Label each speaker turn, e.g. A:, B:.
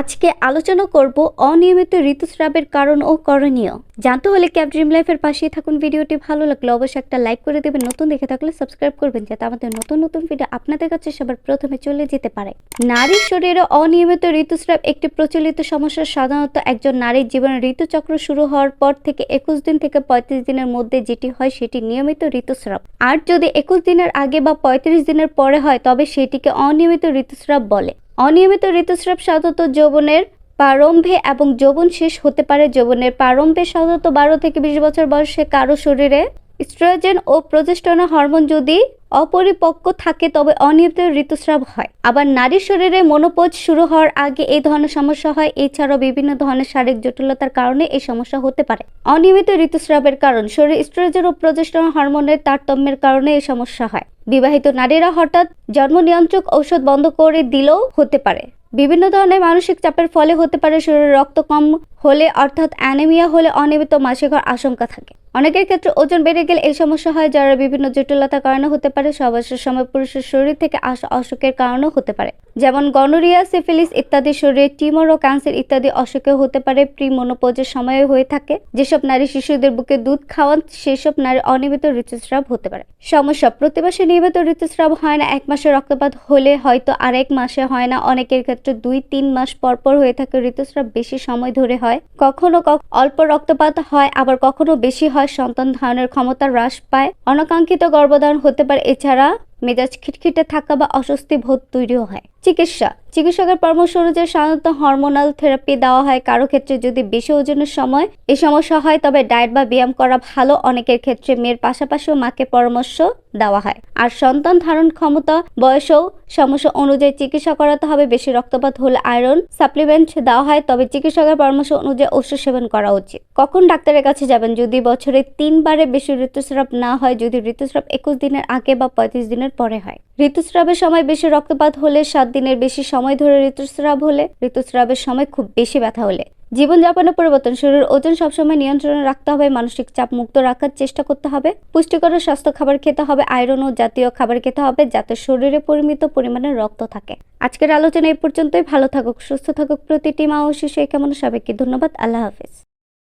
A: আজকে আলোচনা করব অনিয়মিত ঋতুস্রাবের কারণ ও করণীয়। জানতে হলে ক্যাব ড্রিম লাইফের পাশেই থাকুন। ভিডিওটি ভালো লাগলে অবশ্যই একটা লাইক করে দেবেন। নতুন দেখে থাকলে সাবস্ক্রাইব করবেন যাতে আমাদের নতুন নতুন ভিডিও আপনাদের কাছে সবার প্রথমে চলে যেতে পারে। নারীর শরীরে অনিয়মিত ঋতুস্রাব একটি প্রচলিত সমস্যা। সাধারণত একজন নারীর জীবনে ঋতুচক্র শুরু হওয়ার পর থেকে একুশ দিন থেকে পঁয়ত্রিশ দিনের মধ্যে যেটি হয় সেটি নিয়মিত ঋতুস্রাব। আর যদি একুশ দিনের আগে বা পঁয়ত্রিশ দিনের পরে হয়, তবে সেটিকে অনিয়মিত ঋতুস্রাব বলে। অনিয়মিত ঋতুস্রাব সাধারণত যৌবনের প্রারম্ভে এবং যৌবন শেষ হতে পারে যৌবনের প্রারম্ভে সাধারণত বারো থেকে বিশ বছর বয়সে কারও শরীরে। স্ট্রোজেন ও প্রজেস্টনা হরমোন যদি অপরিপক্ক থাকে, তবে অনিয়মিত ঋতুস্রাব হয়। আবার নারীর শরীরে মনোপোজ শুরু হওয়ার আগে এই ধরনের সমস্যা হয়। এছাড়াও বিভিন্ন ধরনের শারীরিক জটিলতার কারণে এই সমস্যা হতে পারে। অনিয়মিত ঋতুস্রাবের কারণ, শরীরে স্ট্রোজেন ও প্রজেস্টনা হরমোনের তারতম্যের কারণে এই সমস্যা হয়। বিবাহিত নারীরা হঠাৎ জন্ম নিয়ন্ত্রক ঔষধ বন্ধ করে দিলেও হতে পারে। বিভিন্ন ধরনের মানসিক চাপের ফলে হতে পারে, শরীরে রক্ত কম হলে অর্থাৎ অ্যানেমিয়া হলে অনিয়মিত মাসিক হওয়ার আশঙ্কা থাকে। অনেকের ক্ষেত্রে ওজন বেড়ে গেলে এই সমস্যা হয়, যারা বিভিন্ন জটিলতার কারণে হতে পারে। সবাসের সময় পুরুষের শরীর থেকে আসা অসুখের কারণেও হতে পারে। যেমন গনোরিয়া, সিফিলিস ইত্যাদি শরীরে টিউমার ও ক্যান্সার ইত্যাদি অসুখেও হতে পারে। প্রি মনোপোজের সময়ে হয়ে থাকে। যেসব নারী শিশুদের বুকে দুধ খাওয়ান, সেসব নারী অনিয়মিত ঋতুস্রাব হতে পারে। সমস্যা প্রতি মাসে নিয়মিত ঋতুস্রাব হয় না। এক মাসে রক্তপাত হলে হয়তো আরেক মাসে হয় না। অনেকের ক্ষেত্রে দুই, তিন মাস পর পর হয়ে থাকে। ঋতুস্রাব বেশি সময় ধরে হয়। কখনো কখ- অল্প রক্তপাত হয়, আবার কখনো বেশি হয়। সন্তান ধারণের ক্ষমতা হ্রাস পায়। অনাকাঙ্ক্ষিত গর্ভধারণ হতে পারে, এছাড়া মেজাজ খিটখিটে থাকা বা অস্বস্তি বোধ তৈরিও হয়। চিকিৎসা। চিকিৎসকের পরামর্শ অনুযায়ী সাধারণত হরমোনাল থেরাপি দেওয়া হয়। কারও ক্ষেত্রে যদি বেশি ওজনের সময় এই সমস্যা হয়, তবে ডায়েট বা ব্যায়াম করা ভালো। অনেকের ক্ষেত্রে মেয়ের পাশাপাশিও মাকে পরামর্শ দেওয়া হয়। আর সন্তান ধারণ ক্ষমতা, বয়সেও সমস্যা অনুযায়ী চিকিৎসা করাতে হবে। বেশি রক্তপাত হলে আয়রন সাপ্লিমেন্ট দেওয়া হয়, তবে চিকিৎসকের পরামর্শ অনুযায়ী ওষুধ সেবন করা উচিত। কখন ডাক্তারের কাছে যাবেন? যদি বছরে তিনবারে বেশি ঋতুস্রাব না হয়, যদি ঋতুস্রাব একুশ দিনের আগে বা পঁয়ত্রিশ দিনের পরে হয়। ঋতুস্রাবের সময় বেশি রক্তপাত হলে সাত দিনের বেশি সময় ধরে ঋতুস্রাব হলে ঋতুস্রাবের সময় খুব বেশি ব্যথা হলে। জীবনযাপনের পরিবর্তন শরীরের ওজন সবসময় নিয়ন্ত্রণে রাখতে হবে, মানসিক চাপ মুক্ত রাখার চেষ্টা করতে হবে। পুষ্টিকর স্বাস্থ্য খাবার খেতে হবে, আয়রন ও জাতীয় খাবার খেতে হবে যাতে শরীরে পরিমিত পরিমাণে রক্ত থাকে। আজকের আলোচনা এই পর্যন্তই, ভালো থাকুক, সুস্থ থাকুক প্রতিটি মা ও শিশু এই কেমন সবাইকে ধন্যবাদ, আল্লাহ হাফিজ।